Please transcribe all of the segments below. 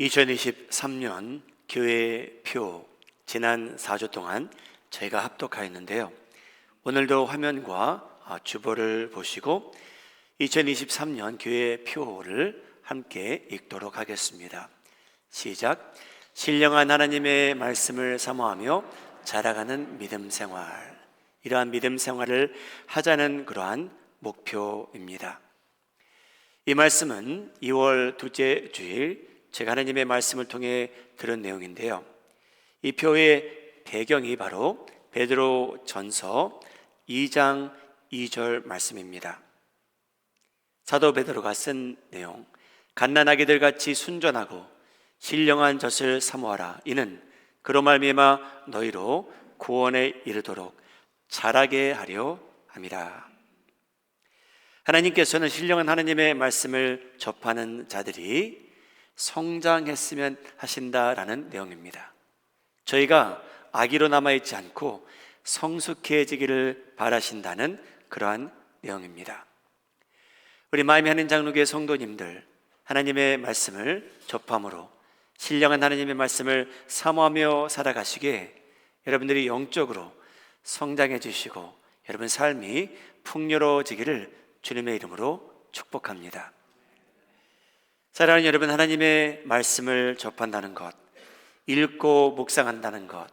2023년 교회 표 지난 4주 동안 저희가 합독하였는데요. 오늘도 화면과 아, 주보를 보시고 2023년 교회 표를 함께 읽도록 하겠습니다. 시작. 신령한 하나님의 말씀을 사모하며 자라가는 믿음 생활. 이러한 믿음 생활을 하자는 그러한 목표입니다. 이 말씀은 2월 둘째 주일 제가 하나님의 말씀을 통해 들은 내용인데요. 이 표의 배경이 바로 베드로 전서 2장 2절 말씀입니다. 사도 베드로가 쓴 내용, 갓난아기들 같이 순전하고 신령한 젖을 사모하라. 이는 그로 말미암아 너희로 구원에 이르도록 자라게 하려 함이라. 하나님께서는 신령한 하나님의 말씀을 접하는 자들이 성장했으면 하신다라는 내용입니다. 저희가 아기로 남아있지 않고 성숙해지기를 바라신다는 그러한 내용입니다. 우리 마음이 하는 장로교의 성도님들, 하나님의 말씀을 접함으로 신령한 하나님의 말씀을 사모하며 살아가시기에 여러분들이 영적으로 성장해 주시고 여러분 삶이 풍요로워지기를 주님의 이름으로 축복합니다. 사랑하는 여러분, 하나님의 말씀을 접한다는 것, 읽고 묵상한다는 것,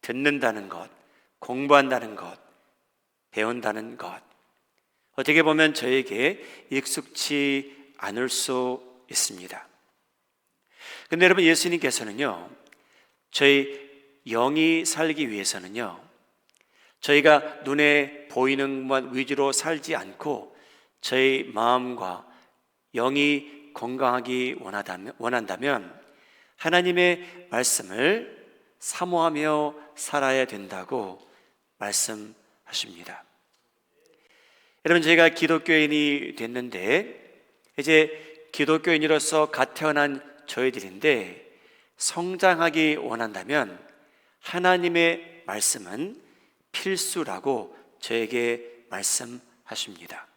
듣는다는 것, 공부한다는 것, 배운다는 것. 어떻게 보면 저에게 익숙치 않을 수 있습니다. 근데 여러분, 예수님께서는요, 저희 영이 살기 위해서는요, 저희가 눈에 보이는 것만 위주로 살지 않고 저희 마음과 영이 건강하기 원한다면 하나님의 말씀을 사모하며 살아야 된다고 말씀하십니다. 여러분, 제가 기독교인이 됐는데, 이제 기독교인으로서 갓 태어난 저희들인데, 성장하기 원한다면 하나님의 말씀은 필수라고 저에게 말씀하십니다.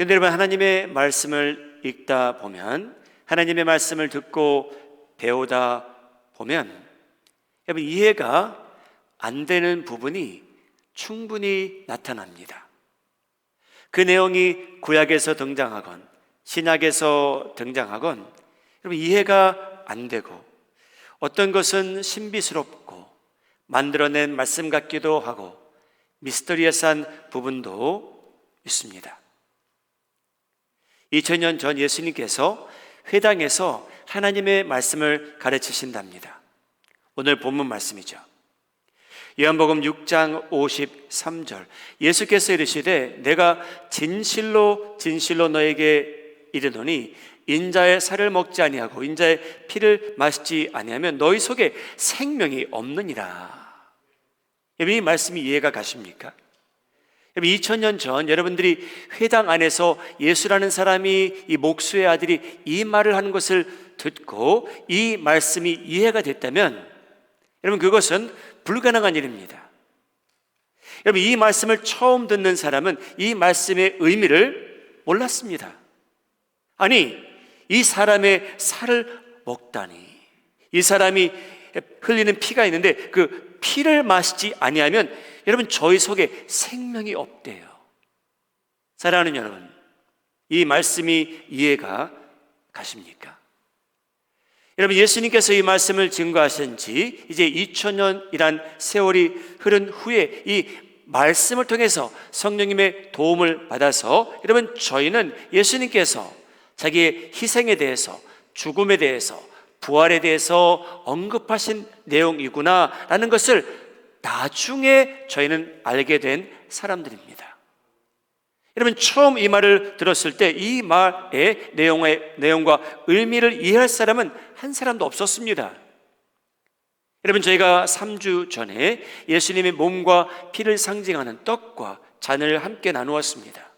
근데 여러분 하나님의 말씀을 읽다 보면 하나님의 말씀을 듣고 배우다 보면 여러분 이해가 안 되는 부분이 충분히 나타납니다. 그 내용이 구약에서 등장하건 신약에서 등장하건 여러분 이해가 안 되고 어떤 것은 신비스럽고 만들어낸 말씀 같기도 하고 미스터리어스한 부분도 있습니다. 2000년 전 예수님께서 회당에서 하나님의 말씀을 가르치신답니다. 오늘 본문 말씀이죠. 요한복음 6장 53절 예수께서 이르시되 내가 진실로 진실로 너에게 이르노니 인자의 살을 먹지 아니하고 인자의 피를 마시지 아니하면 너희 속에 생명이 없느니라. 이 말씀이 이해가 가십니까? 2000년 전 여러분들이 회당 안에서 예수라는 사람이 이 목수의 아들이 이 말을 하는 것을 듣고 이 말씀이 이해가 됐다면 여러분 그것은 불가능한 일입니다. 여러분 이 말씀을 처음 듣는 사람은 이 말씀의 의미를 몰랐습니다. 아니 이 사람의 살을 먹다니 이 사람이 흘리는 피가 있는데 그 피를 마시지 아니하면 여러분 저희 속에 생명이 없대요. 사랑하는 여러분, 이 말씀이 이해가 가십니까? 여러분 예수님께서 이 말씀을 증거하신 지 이제 2000년이란 세월이 흐른 후에 이 말씀을 통해서 성령님의 도움을 받아서 여러분 저희는 예수님께서 자기의 희생에 대해서 죽음에 대해서 부활에 대해서 언급하신 내용이구나라는 것을 나중에 저희는 알게 된 사람들입니다. 여러분 처음 이 말을 들었을 때 이 말의 내용의 내용과 의미를 이해할 사람은 한 사람도 없었습니다. 여러분 저희가 3주 전에 예수님의 몸과 피를 상징하는 떡과 잔을 함께 나누었습니다.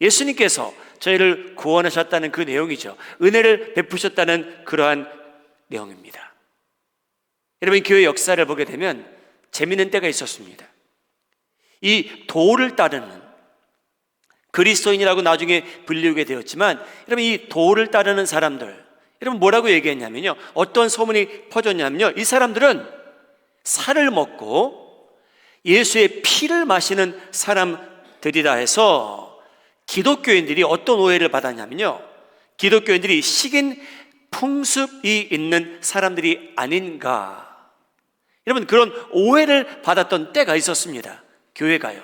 예수님께서 저희를 구원하셨다는 그 내용이죠. 은혜를 베푸셨다는 그러한 내용입니다. 여러분 교회 역사를 보게 되면 재미있는 때가 있었습니다. 이 도를 따르는 그리스도인이라고 나중에 불리우게 되었지만 여러분 이 도를 따르는 사람들 여러분 뭐라고 얘기했냐면요. 어떤 소문이 퍼졌냐면요. 이 사람들은 살을 먹고 예수의 피를 마시는 사람들이다 해서 기독교인들이 어떤 오해를 받았냐면요. 기독교인들이 식인 풍습이 있는 사람들이 아닌가. 여러분 그런 오해를 받았던 때가 있었습니다. 교회가요.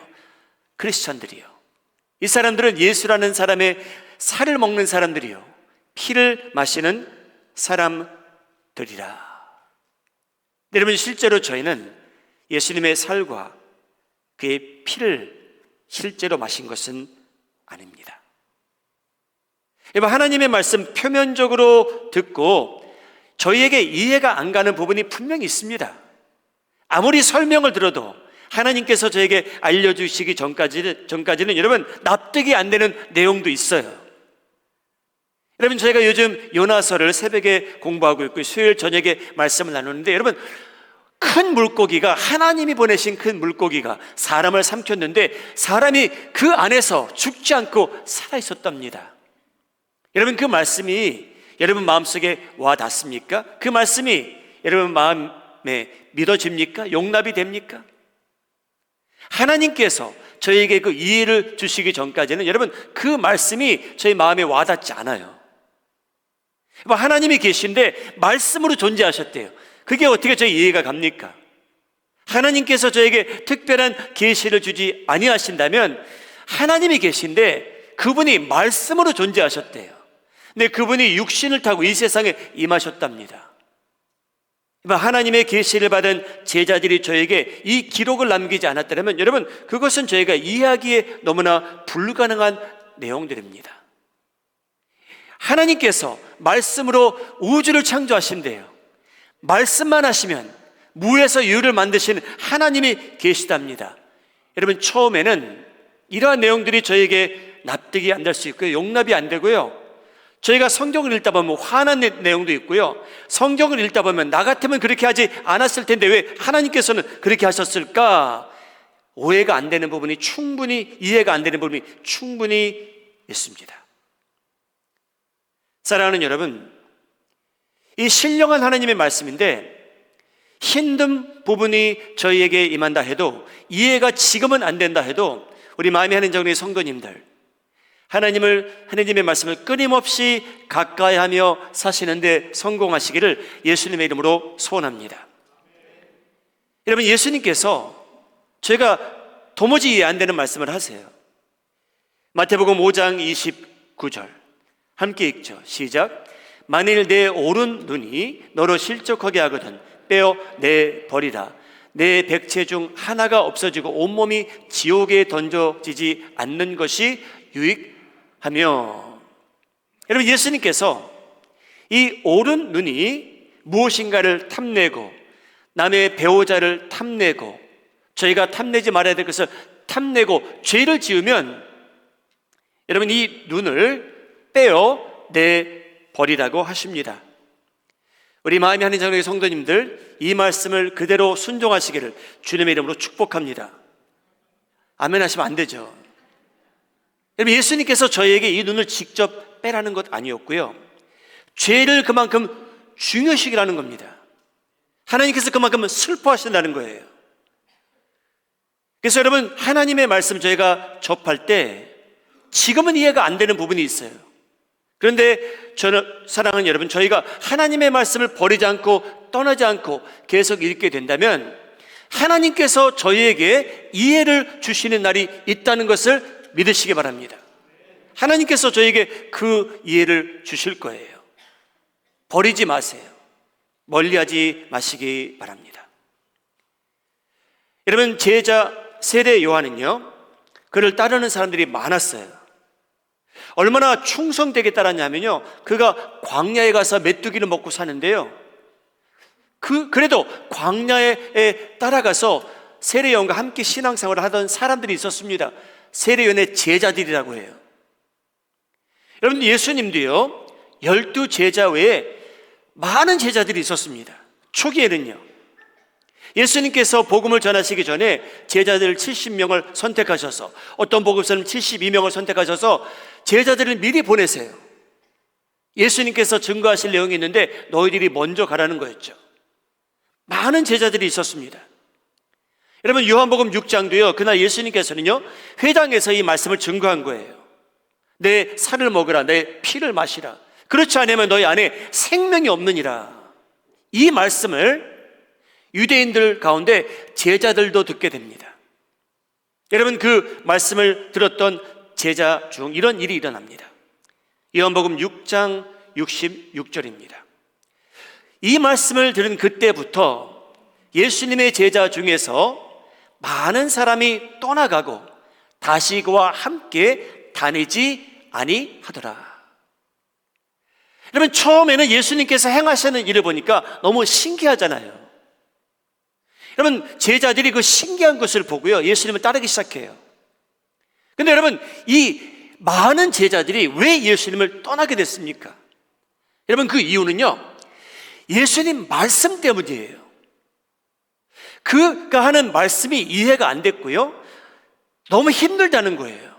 크리스천들이요. 이 사람들은 예수라는 사람의 살을 먹는 사람들이요. 피를 마시는 사람들이라. 여러분 실제로 저희는 예수님의 살과 그의 피를 실제로 마신 것은 아닙니다. 여러분 하나님의 말씀 표면적으로 듣고 저희에게 이해가 안 가는 부분이 분명히 있습니다. 아무리 설명을 들어도 하나님께서 저에게 알려주시기 전까지는, 전까지는 여러분 납득이 안 되는 내용도 있어요. 여러분 저희가 요즘 요나서를 새벽에 공부하고 있고 수요일 저녁에 말씀을 나누는데 여러분 큰 물고기가 하나님이 보내신 큰 물고기가 사람을 삼켰는데 사람이 그 안에서 죽지 않고 살아 있었답니다. 여러분 그 말씀이 여러분 마음속에 와 닿습니까? 그 말씀이 여러분 마음 에 믿어집니까? 용납이 됩니까? 하나님께서 저에게 그 이해를 주시기 전까지는 여러분 그 말씀이 저희 마음에 와닿지 않아요. 뭐 하나님이 계신데 말씀으로 존재하셨대요. 그게 어떻게 저희 이해가 갑니까? 하나님께서 저에게 특별한 계시를 주지 아니하신다면 하나님이 계신데 그분이 말씀으로 존재하셨대요. 근데 그분이 육신을 타고 이 세상에 임하셨답니다. 하나님의 계시를 받은 제자들이 저에게 이 기록을 남기지 않았다면 여러분 그것은 저희가 이해하기에 너무나 불가능한 내용들입니다. 하나님께서 말씀으로 우주를 창조하신대요. 말씀만 하시면 무에서 유를 만드신 하나님이 계시답니다. 여러분 처음에는 이러한 내용들이 저에게 납득이 안 될 수 있고요. 용납이 안 되고요. 저희가 성경을 읽다 보면 화난 내용도 있고요. 성경을 읽다 보면 나 같으면 그렇게 하지 않았을 텐데 왜 하나님께서는 그렇게 하셨을까? 오해가 안 되는 부분이 충분히 이해가 안 되는 부분이 충분히 있습니다. 사랑하는 여러분, 이 신령한 하나님의 말씀인데 힘든 부분이 저희에게 임한다 해도 이해가 지금은 안 된다 해도 우리 마음이 하는 정리 성도님들 하나님을 하나님의 말씀을 끊임없이 가까이 하며 사시는데 성공하시기를 예수님의 이름으로 소원합니다. 여러분 예수님께서 제가 도무지 이해 안 되는 말씀을 하세요. 마태복음 5장 29절 함께 읽죠. 시작. 만일 내 오른 눈이 너로 실족하게 하거든 빼어 내 버리라. 내 백체 중 하나가 없어지고 온몸이 지옥에 던져지지 않는 것이 유익 하며 여러분 예수님께서 이 옳은 눈이 무엇인가를 탐내고 남의 배우자를 탐내고 저희가 탐내지 말아야 될 것을 탐내고 죄를 지으면 여러분 이 눈을 떼어 내 버리라고 하십니다. 우리 마음이 하는 장로의 성도님들 이 말씀을 그대로 순종하시기를 주님의 이름으로 축복합니다. 아멘 하시면 안 되죠. 여러분 예수님께서 저희에게 이 눈을 직접 빼라는 것 아니었고요. 죄를 그만큼 중요시기라는 겁니다. 하나님께서 그만큼 슬퍼하신다는 거예요. 그래서 여러분 하나님의 말씀 저희가 접할 때 지금은 이해가 안 되는 부분이 있어요. 그런데 저는 사랑하는 여러분 저희가 하나님의 말씀을 버리지 않고 떠나지 않고 계속 읽게 된다면 하나님께서 저희에게 이해를 주시는 날이 있다는 것을 믿으시기 바랍니다. 하나님께서 저에게 그 이해를 주실 거예요. 버리지 마세요. 멀리하지 마시기 바랍니다. 여러분 제자 세례 요한은요. 그를 따르는 사람들이 많았어요. 얼마나 충성되게 따랐냐면요. 그가 광야에 가서 메뚜기를 먹고 사는데요. 그 그래도 광야에 따라가서 세례 요한과 함께 신앙생활을 하던 사람들이 있었습니다. 세례연의 제자들이라고 해요. 여러분 예수님도요 열두 제자 외에 많은 제자들이 있었습니다. 초기에는요. 예수님께서 복음을 전하시기 전에 제자들 70명을 선택하셔서 어떤 복음서는 72명을 선택하셔서 제자들을 미리 보내세요. 예수님께서 증거하실 내용이 있는데 너희들이 먼저 가라는 거였죠. 많은 제자들이 있었습니다. 여러분 요한복음 6장도요. 그날 예수님께서는요. 회당에서 이 말씀을 증거한 거예요. 내 살을 먹으라 내 피를 마시라. 그렇지 않으면 너희 안에 생명이 없느니라. 이 말씀을 유대인들 가운데 제자들도 듣게 됩니다. 여러분 그 말씀을 들었던 제자 중 이런 일이 일어납니다. 요한복음 6장 66절입니다. 이 말씀을 들은 그때부터 예수님의 제자 중에서 많은 사람이 떠나가고 다시 그와 함께 다니지 아니하더라. 여러분 처음에는 예수님께서 행하시는 일을 보니까 너무 신기하잖아요. 여러분 제자들이 그 신기한 것을 보고요 예수님을 따르기 시작해요. 근데 여러분 이 많은 제자들이 왜 예수님을 떠나게 됐습니까? 여러분 그 이유는요 예수님 말씀 때문이에요. 그가 하는 말씀이 이해가 안 됐고요. 너무 힘들다는 거예요.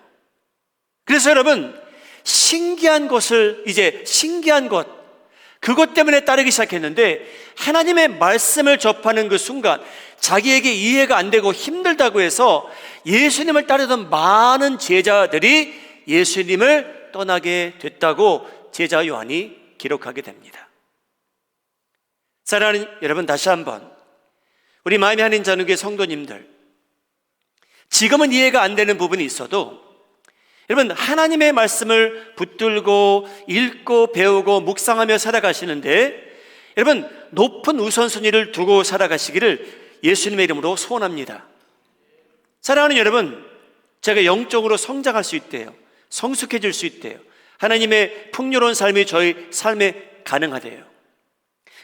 그래서 여러분, 신기한 것을 이제 신기한 것, 그것 때문에 따르기 시작했는데 하나님의 말씀을 접하는 그 순간 자기에게 이해가 안 되고 힘들다고 해서 예수님을 따르던 많은 제자들이 예수님을 떠나게 됐다고 제자 요한이 기록하게 됩니다. 사랑하는 여러분 다시 한번 우리 마음이 하는 자누의 성도님들 지금은 이해가 안 되는 부분이 있어도 여러분 하나님의 말씀을 붙들고 읽고 배우고 묵상하며 살아가시는데 여러분 높은 우선순위를 두고 살아가시기를 예수님의 이름으로 소원합니다. 사랑하는 여러분, 제가 영적으로 성장할 수 있대요. 성숙해질 수 있대요. 하나님의 풍요로운 삶이 저희 삶에 가능하대요.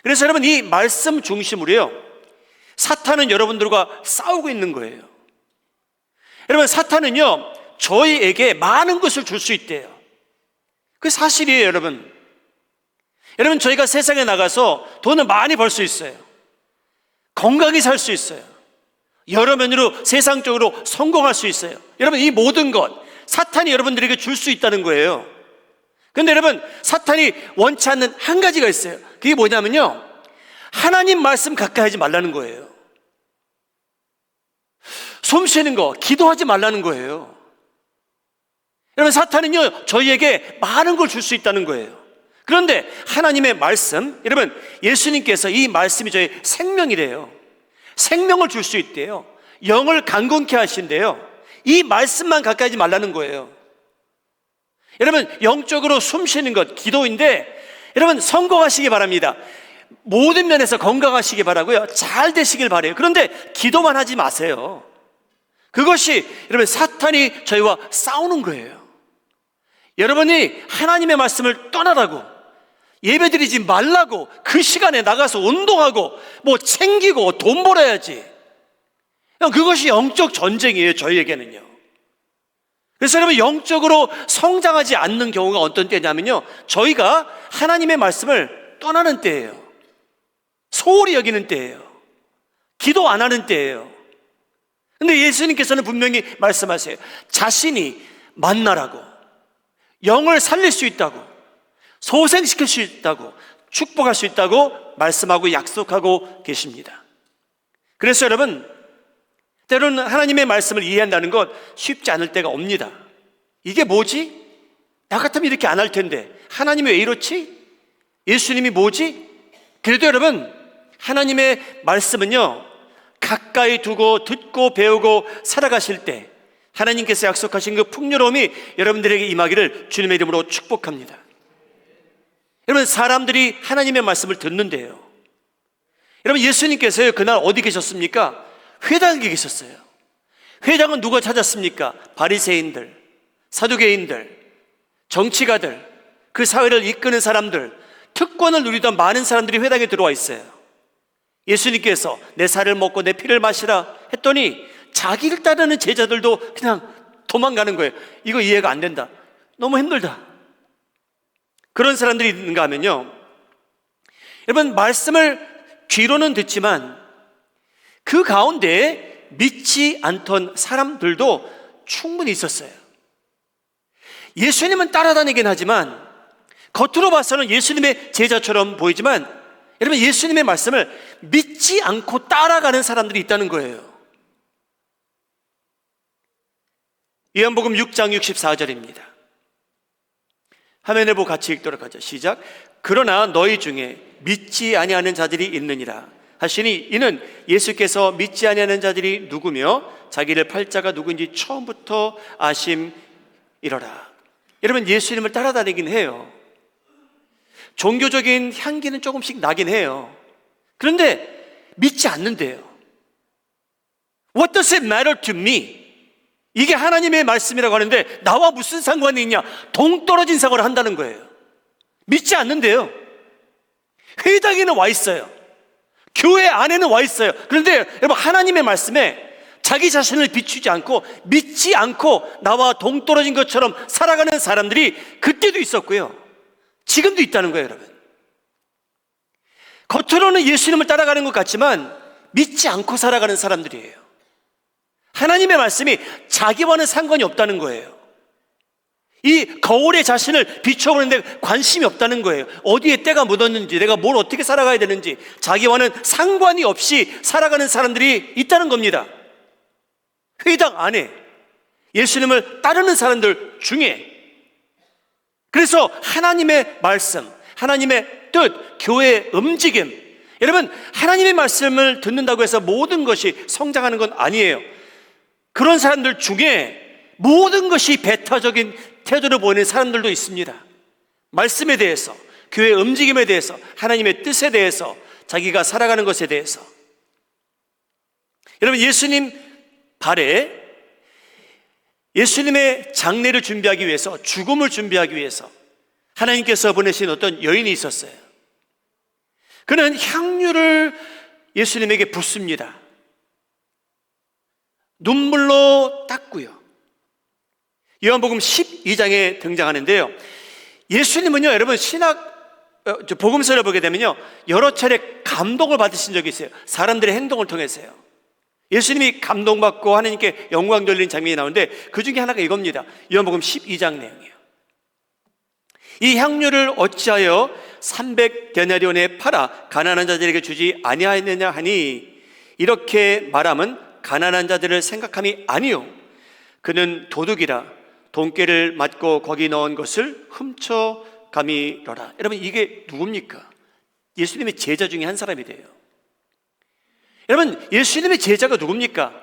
그래서 여러분 이 말씀 중심으로요. 사탄은 여러분들과 싸우고 있는 거예요. 여러분 사탄은요. 저희에게 많은 것을 줄 수 있대요. 그 사실이에요, 여러분. 여러분 저희가 세상에 나가서 돈을 많이 벌 수 있어요. 건강히 살 수 있어요. 여러 면으로 세상적으로 성공할 수 있어요. 여러분 이 모든 것 사탄이 여러분들에게 줄 수 있다는 거예요. 근데 여러분 사탄이 원치 않는 한 가지가 있어요. 그게 뭐냐면요. 하나님 말씀 가까이 하지 말라는 거예요. 숨 쉬는 거, 기도하지 말라는 거예요. 여러분, 사탄은요, 저희에게 많은 걸 줄 수 있다는 거예요. 그런데 하나님의 말씀, 여러분, 예수님께서 이 말씀이 저희 생명이래요. 생명을 줄 수 있대요. 영을 강건케 하신대요. 이 말씀만 가까이 하지 말라는 거예요. 여러분, 영적으로 숨 쉬는 것, 기도인데, 여러분, 성공하시기 바랍니다. 모든 면에서 건강하시기 바라고요. 잘 되시길 바래요. 그런데 기도만 하지 마세요. 그것이 여러분 사탄이 저희와 싸우는 거예요. 여러분이 하나님의 말씀을 떠나라고 예배드리지 말라고 그 시간에 나가서 운동하고 뭐 챙기고 돈 벌어야지. 그것이 영적 전쟁이에요, 저희에게는요. 그래서 여러분 영적으로 성장하지 않는 경우가 어떤 때냐면요. 저희가 하나님의 말씀을 떠나는 때예요. 소홀히 여기는 때예요. 기도 안 하는 때예요. 근데 예수님께서는 분명히 말씀하세요. 자신이 만나라고, 영을 살릴 수 있다고, 소생시킬 수 있다고, 축복할 수 있다고 말씀하고 약속하고 계십니다. 그래서 여러분, 때로는 하나님의 말씀을 이해한다는 것 쉽지 않을 때가 옵니다. 이게 뭐지? 나 같으면 이렇게 안 할 텐데, 하나님이 왜 이렇지? 예수님이 뭐지? 그래도 여러분, 하나님의 말씀은요, 가까이 두고 듣고 배우고 살아가실 때 하나님께서 약속하신 그 풍요로움이 여러분들에게 임하기를 주님의 이름으로 축복합니다. 여러분, 사람들이 하나님의 말씀을 듣는데요. 여러분, 예수님께서요, 그날 어디 계셨습니까? 회당에 계셨어요. 회당은 누가 찾았습니까? 바리새인들, 사두개인들, 정치가들, 그 사회를 이끄는 사람들, 특권을 누리던 많은 사람들이 회당에 들어와 있어요. 예수님께서 내 살을 먹고 내 피를 마시라 했더니 자기를 따르는 제자들도 그냥 도망가는 거예요. 이거 이해가 안 된다. 너무 힘들다. 그런 사람들이 있는가 하면요. 여러분, 말씀을 귀로는 듣지만 그 가운데 믿지 않던 사람들도 충분히 있었어요. 예수님은 따라다니긴 하지만 겉으로 봐서는 예수님의 제자처럼 보이지만 여러분 예수님의 말씀을 믿지 않고 따라가는 사람들이 있다는 거예요. 요한복음 6장 64절입니다. 화면을 보고 같이 읽도록 하죠. 시작. 그러나 너희 중에 믿지 아니하는 자들이 있느니라. 하시니 이는 예수께서 믿지 아니하는 자들이 누구며 자기를 팔자가 누구인지 처음부터 아심이러라. 여러분 예수님을 따라다니긴 해요. 종교적인 향기는 조금씩 나긴 해요. 그런데 믿지 않는데요. What does it matter to me? 이게 하나님의 말씀이라고 하는데 나와 무슨 상관이 있냐? 동떨어진 생활을 한다는 거예요. 믿지 않는데요. 회당에는 와 있어요. 교회 안에는 와 있어요. 그런데 여러분 하나님의 말씀에 자기 자신을 비추지 않고 믿지 않고 나와 동떨어진 것처럼 살아가는 사람들이 그때도 있었고요. 지금도 있다는 거예요, 여러분. 겉으로는 예수님을 따라가는 것 같지만 믿지 않고 살아가는 사람들이에요. 하나님의 말씀이 자기와는 상관이 없다는 거예요. 이 거울에 자신을 비춰보는데 관심이 없다는 거예요. 어디에 때가 묻었는지, 내가 뭘 어떻게 살아가야 되는지, 자기와는 상관이 없이 살아가는 사람들이 있다는 겁니다. 회당 안에 예수님을 따르는 사람들 중에 그래서 하나님의 말씀, 하나님의 뜻, 교회의 움직임. 여러분, 하나님의 말씀을 듣는다고 해서 모든 것이 성장하는 건 아니에요. 그런 사람들 중에 모든 것이 배타적인 태도를 보이는 사람들도 있습니다. 말씀에 대해서, 교회의 움직임에 대해서, 하나님의 뜻에 대해서, 자기가 살아가는 것에 대해서. 여러분, 예수님 발에 예수님의 장례를 준비하기 위해서, 죽음을 준비하기 위해서 하나님께서 보내신 어떤 여인이 있었어요. 그는 향유를 예수님에게 붓습니다. 눈물로 닦고요. 요한복음 12장에 등장하는데요. 예수님은요, 여러분 신학 어, 복음서를 보게 되면요, 여러 차례 감동을 받으신 적이 있어요. 사람들의 행동을 통해서요. 예수님이 감동받고 하나님께 영광 돌리는 장면이 나오는데 그 중에 하나가 이겁니다. 요한복음 12장 내용이에요. 이 향유를 어찌하여 300데나리온에 팔아 가난한 자들에게 주지 아니하였느냐 하니 이렇게 말함은 가난한 자들을 생각함이 아니요 그는 도둑이라 돈깨를 맞고 거기 넣은 것을 훔쳐 감이러라 여러분 이게 누굽니까? 예수님의 제자 중에 한 사람이 돼요 여러분 예수님의 제자가 누굽니까?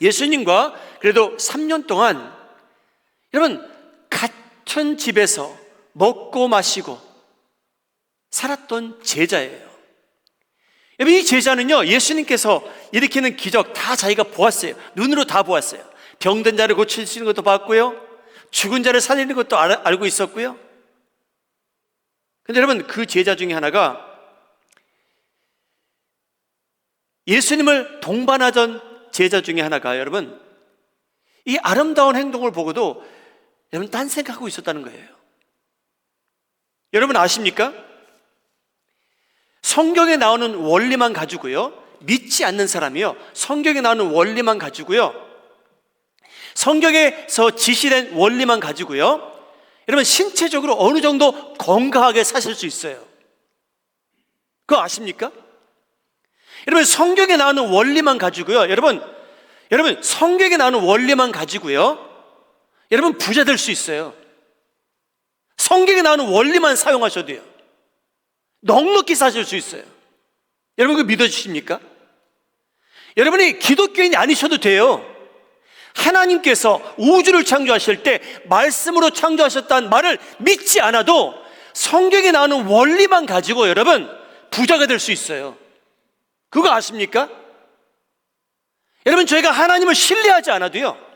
예수님과 그래도 3년 동안 여러분 같은 집에서 먹고 마시고 살았던 제자예요. 여러분, 이 제자는요, 예수님께서 일으키는 기적 다 자기가 보았어요. 눈으로 다 보았어요. 병든 자를 고치시는 것도 봤고요. 죽은 자를 살리는 것도 알, 알고 있었고요. 근데 여러분, 그 제자 중에 하나가 예수님을 동반하던 제자 중에 하나가 여러분, 이 아름다운 행동을 보고도 여러분, 딴 생각하고 있었다는 거예요. 여러분 아십니까? 성경에 나오는 원리만 가지고요. 믿지 않는 사람이요. 성경에 나오는 원리만 가지고요. 성경에서 지시된 원리만 가지고요. 여러분 신체적으로 어느 정도 건강하게 사실 수 있어요. 그거 아십니까? 여러분 성경에 나오는 원리만 가지고요. 여러분 여러분 성경에 나오는 원리만 가지고요. 여러분 부자 될 수 있어요. 성경에 나오는 원리만 사용하셔도 돼요. 넉넉히 사실 수 있어요. 여러분 그 믿어 주십니까? 여러분이 기독교인이 아니셔도 돼요. 하나님께서 우주를 창조하실 때 말씀으로 창조하셨다는 말을 믿지 않아도 성경에 나오는 원리만 가지고 여러분 부자가 될 수 있어요. 그거 아십니까? 여러분 저희가 하나님을 신뢰하지 않아도요.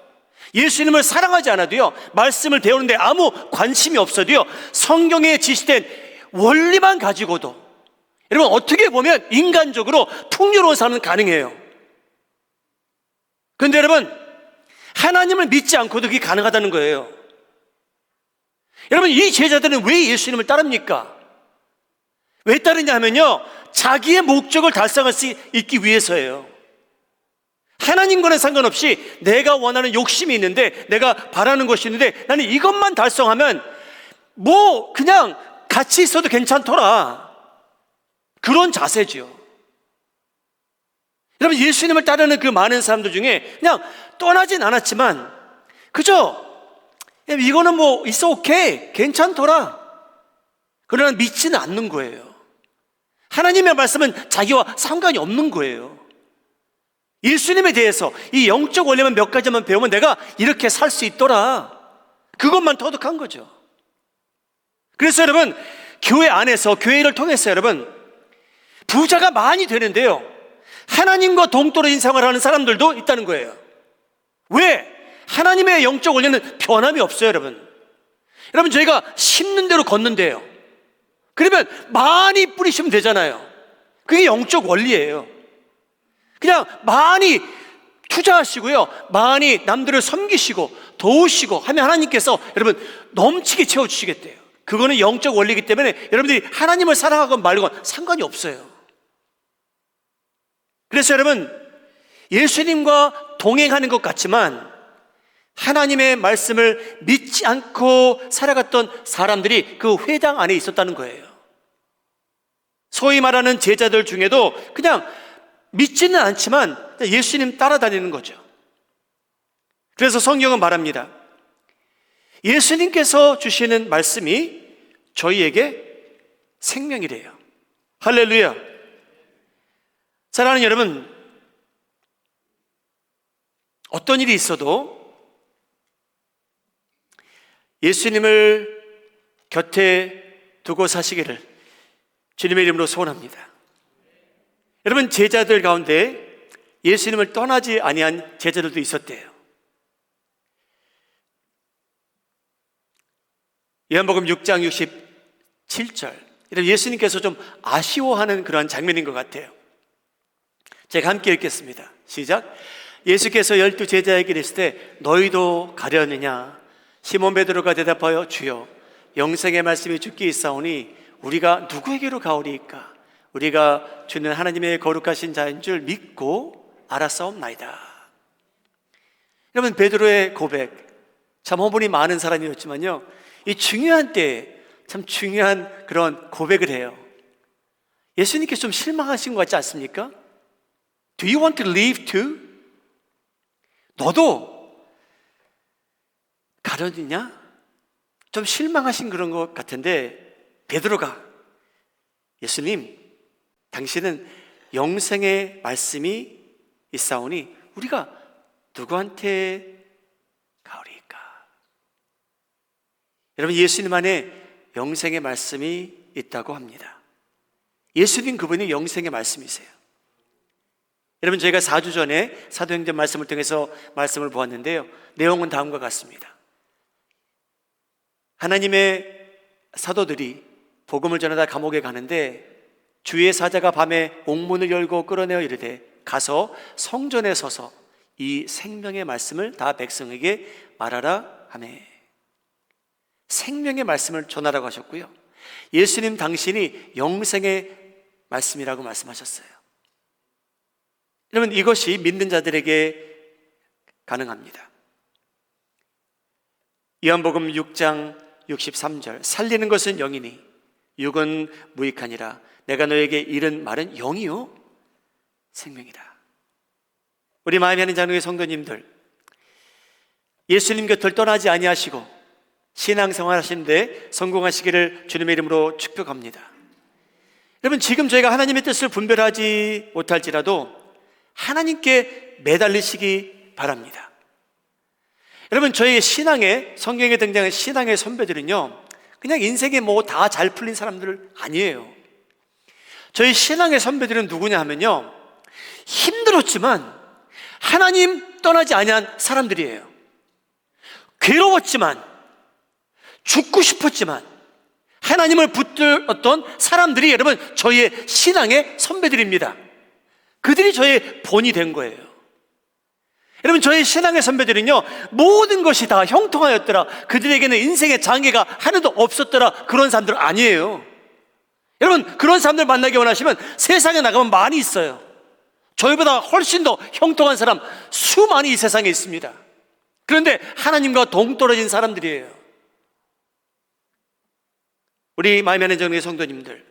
예수님을 사랑하지 않아도요. 말씀을 배우는데 아무 관심이 없어도요. 성경에 지시된 원리만 가지고도 여러분 어떻게 보면 인간적으로 풍요로운 삶은 가능해요. 근데 여러분 하나님을 믿지 않고도 그게 가능하다는 거예요. 여러분 이 제자들은 왜 예수님을 따릅니까? 왜 따르냐 하면요. 자기의 목적을 달성할 수 있기 위해서예요. 하나님과는 상관없이 내가 원하는 욕심이 있는데 내가 바라는 것이 있는데 나는 이것만 달성하면 뭐 그냥 같이 있어도 괜찮더라. 그런 자세죠. 여러분 예수님을 따르는 그 많은 사람들 중에 그냥 떠나진 않았지만 그죠? 이거는 뭐 있어 오케이 괜찮더라. 그러나 믿지는 않는 거예요. 하나님의 말씀은 자기와 상관이 없는 거예요. 예수님에 대해서 이 영적 원리만 몇 가지만 배우면 내가 이렇게 살 수 있더라. 그것만 터득한 거죠. 그래서 여러분, 교회 안에서, 교회를 통해서 여러분, 부자가 많이 되는데요. 하나님과 동떨어진 생활을 하는 사람들도 있다는 거예요. 왜? 하나님의 영적 원리는 변함이 없어요, 여러분. 여러분, 저희가 심는 대로 걷는데요. 그러면 많이 뿌리시면 되잖아요. 그게 영적 원리예요. 그냥 많이 투자하시고요. 많이 남들을 섬기시고 도우시고 하면 하나님께서 여러분 넘치게 채워주시겠대요. 그거는 영적 원리이기 때문에 여러분들이 하나님을 사랑하건 말건 상관이 없어요. 그래서 여러분 예수님과 동행하는 것 같지만 하나님의 말씀을 믿지 않고 살아갔던 사람들이 그 회당 안에 있었다는 거예요. 소위 말하는 제자들 중에도 그냥 믿지는 않지만 예수님 따라다니는 거죠. 그래서 성경은 말합니다. 예수님께서 주시는 말씀이 저희에게 생명이래요. 할렐루야. 사랑하는 여러분, 어떤 일이 있어도 예수님을 곁에 두고 사시기를 주님의 이름으로 소원합니다. 여러분 제자들 가운데 예수님을 떠나지 아니한 제자들도 있었대요. 요한복음 6장 67절. 여러분 예수님께서 좀 아쉬워하는 그러한 장면인 것 같아요. 제가 함께 읽겠습니다. 시작. 예수께서 열두 제자에게 이르실 때 너희도 가려느냐? 시몬 베드로가 대답하여 주여 영생의 말씀이 죽기 있사오니 우리가 누구에게로 가오리이까? 우리가 주는 하나님의 거룩하신 자인 줄 믿고 알았사옵나이다. 여러분 베드로의 고백 참 허물이 많은 사람이었지만요. 이 중요한 때참 중요한 그런 고백을 해요. 예수님께서 좀 실망하신 것 같지 않습니까? Do you want to leave too? 너도 가려느냐? 좀 실망하신 그런 것 같은데 베드로가 예수님 당신은 영생의 말씀이 있사오니 우리가 누구한테 가오리까? 여러분 예수님 안에 영생의 말씀이 있다고 합니다. 예수님 그분이 영생의 말씀이세요. 여러분 저희가 4주 전에 사도행전 말씀을 통해서 말씀을 보았는데요. 내용은 다음과 같습니다. 하나님의 사도들이 복음을 전하다 감옥에 가는데 주의 사자가 밤에 옥문을 열고 끌어내어 이르되 가서 성전에 서서 이 생명의 말씀을 다 백성에게 말하라 하매 생명의 말씀을 전하라고 하셨고요. 예수님 당신이 영생의 말씀이라고 말씀하셨어요. 여러분 이것이 믿는 자들에게 가능합니다. 요한복음 6장 63절 살리는 것은 영이니 육은 무익하니라 내가 너에게 이른 말은 영이요 생명이다. 우리 마음에 하는 자녀의 성도님들 예수님 곁을 떠나지 아니하시고 신앙생활 하시는데 성공하시기를 주님의 이름으로 축복합니다. 여러분 지금 저희가 하나님의 뜻을 분별하지 못할지라도 하나님께 매달리시기 바랍니다. 여러분 저희 신앙의 성경에 등장한 신앙의 선배들은요 그냥 인생에 뭐 다 잘 풀린 사람들 아니에요. 저희 신앙의 선배들은 누구냐 하면요. 힘들었지만 하나님 떠나지 아니한 사람들이에요. 괴로웠지만 죽고 싶었지만 하나님을 붙들었던 사람들이 여러분 저희의 신앙의 선배들입니다. 그들이 저의 본이 된 거예요. 여러분 저희 신앙의 선배들은요 모든 것이 다 형통하였더라. 그들에게는 인생의 장애가 하나도 없었더라. 그런 사람들 아니에요. 여러분, 그런 사람들 만나기 원하시면 세상에 나가면 많이 있어요. 저희보다 훨씬 더 형통한 사람 수많이 이 세상에 있습니다. 그런데 하나님과 동떨어진 사람들이에요. 우리 정의 성도님들,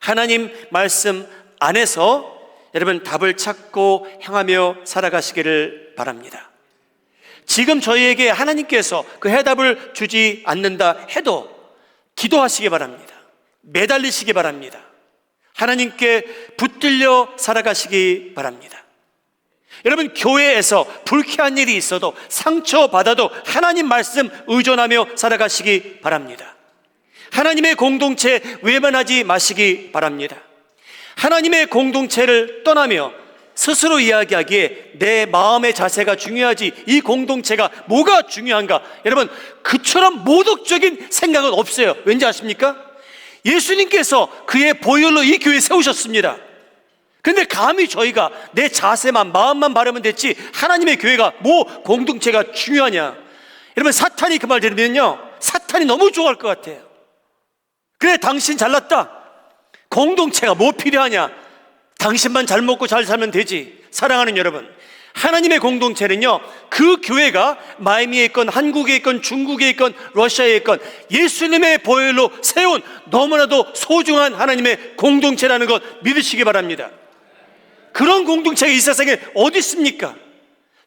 하나님 말씀 안에서 여러분 답을 찾고 향하며 살아가시기를 바랍니다. 지금 저희에게 하나님께서 그 해답을 주지 않는다 해도 기도하시기 바랍니다. 매달리시기 바랍니다. 하나님께 붙들려 살아가시기 바랍니다. 여러분, 교회에서 불쾌한 일이 있어도 상처받아도 하나님 말씀 의존하며 살아가시기 바랍니다. 하나님의 공동체 외면하지 마시기 바랍니다. 하나님의 공동체를 떠나며 스스로 이야기하기에 내 마음의 자세가 중요하지 이 공동체가 뭐가 중요한가? 여러분, 그처럼 모독적인 생각은 없어요. 왠지 아십니까? 예수님께서 그의 보혈로 이 교회 세우셨습니다. 근데 감히 저희가 내 자세만 마음만 바르면 됐지 하나님의 교회가 뭐 공동체가 중요하냐? 여러분 사탄이 그 말 들으면요 사탄이 너무 좋아할 것 같아요. 그래 당신 잘났다. 공동체가 뭐 필요하냐? 당신만 잘 먹고 잘 살면 되지. 사랑하는 여러분. 하나님의 공동체는요, 그 교회가 마이미에 있건 한국에 있건 중국에 있건 러시아에 있건 예수님의 보혈로 세운 너무나도 소중한 하나님의 공동체라는 것 믿으시기 바랍니다. 그런 공동체가 이 세상에 어디 있습니까?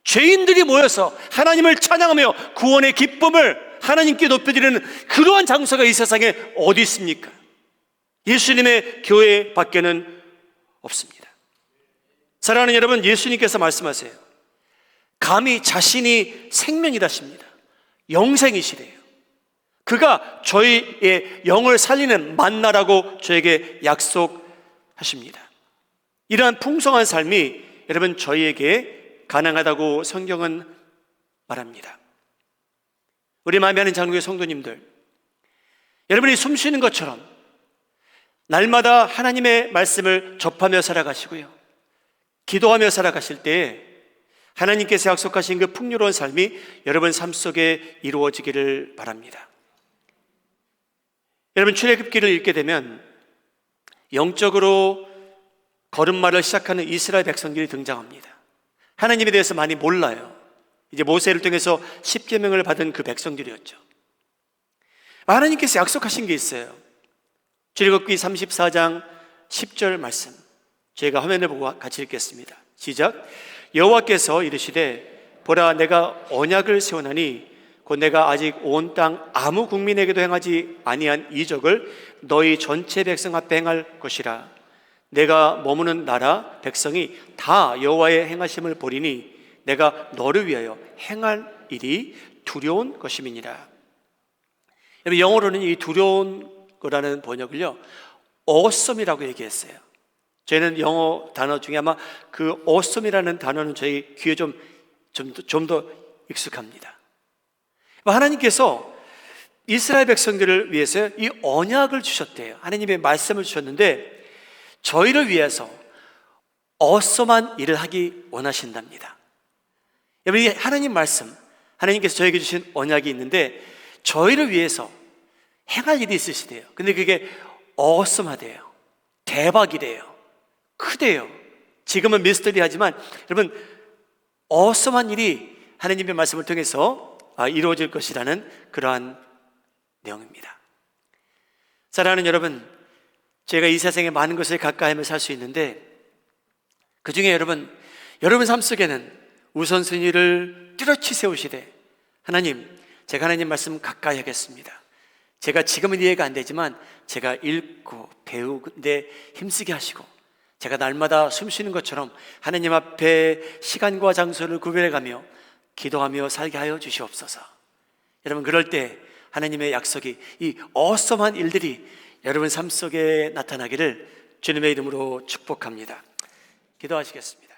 죄인들이 모여서 하나님을 찬양하며 구원의 기쁨을 하나님께 높여드리는 그러한 장소가 이 세상에 어디 있습니까? 예수님의 교회 밖에는 없습니다. 사랑하는 여러분, 예수님께서 말씀하세요. 감히 자신이 생명이라십니다. 영생이시래요. 그가 저희의 영을 살리는 만나라고 저에게 약속하십니다. 이러한 풍성한 삶이 여러분 저희에게 가능하다고 성경은 말합니다. 우리 마음에 하는 장로의 성도님들, 여러분이 숨 쉬는 것처럼 날마다 하나님의 말씀을 접하며 살아가시고요. 기도하며 살아가실 때 하나님께서 약속하신 그 풍요로운 삶이 여러분 삶 속에 이루어지기를 바랍니다. 여러분 출애굽기를 읽게 되면 영적으로 걸음마를 시작하는 이스라엘 백성들이 등장합니다. 하나님에 대해서 많이 몰라요. 이제 모세를 통해서 십계명을 받은 그 백성들이었죠. 하나님께서 약속하신 게 있어요. 출애굽기 34장 10절 말씀. 제가 화면을 보고 같이 읽겠습니다. 시작. 여호와께서 이르시되 보라 내가 언약을 세우나니 곧 내가 아직 온 땅 아무 국민에게도 행하지 아니한 이적을 너희 전체 백성 앞에 행할 것이라. 내가 머무는 나라 백성이 다 여호와의 행하심을 보리니 내가 너를 위하여 행할 일이 두려운 것임이니라. 영어로는 이 두려운 거라는 번역을요 awesome이라고 얘기했어요. 저희는 영어 단어 중에 아마 그 awesome이라는 단어는 저희 귀에 좀 좀 좀 더 익숙합니다. 하나님께서 이스라엘 백성들을 위해서 이 언약을 주셨대요. 하나님의 말씀을 주셨는데 저희를 위해서 어썸한 일을 하기 원하신답니다. 여러분, 이 하나님 말씀, 하나님께서 저에게 주신 언약이 있는데 저희를 위해서 행할 일이 있으시대요. 근데 그게 어썸하대요. 대박이래요. 크대요. 지금은 미스터리하지만 여러분 어썸한 일이 하나님의 말씀을 통해서 아, 이루어질 것이라는 그러한 내용입니다. 사랑하는 여러분, 제가 이 세상에 많은 것을 가까이 하며 살 수 있는데 그 중에 여러분, 여러분 삶 속에는 우선순위를 뚜렷이 세우시되 하나님, 제가 하나님 말씀 가까이 하겠습니다. 제가 지금은 이해가 안 되지만 제가 읽고 배우는데 힘쓰게 하시고 제가 날마다 숨 쉬는 것처럼 하나님 앞에 시간과 장소를 구별해 가며 기도하며 살게 하여 주시옵소서. 여러분 그럴 때 하나님의 약속이 이 어썸한 일들이 여러분 삶 속에 나타나기를 주님의 이름으로 축복합니다. 기도하시겠습니다.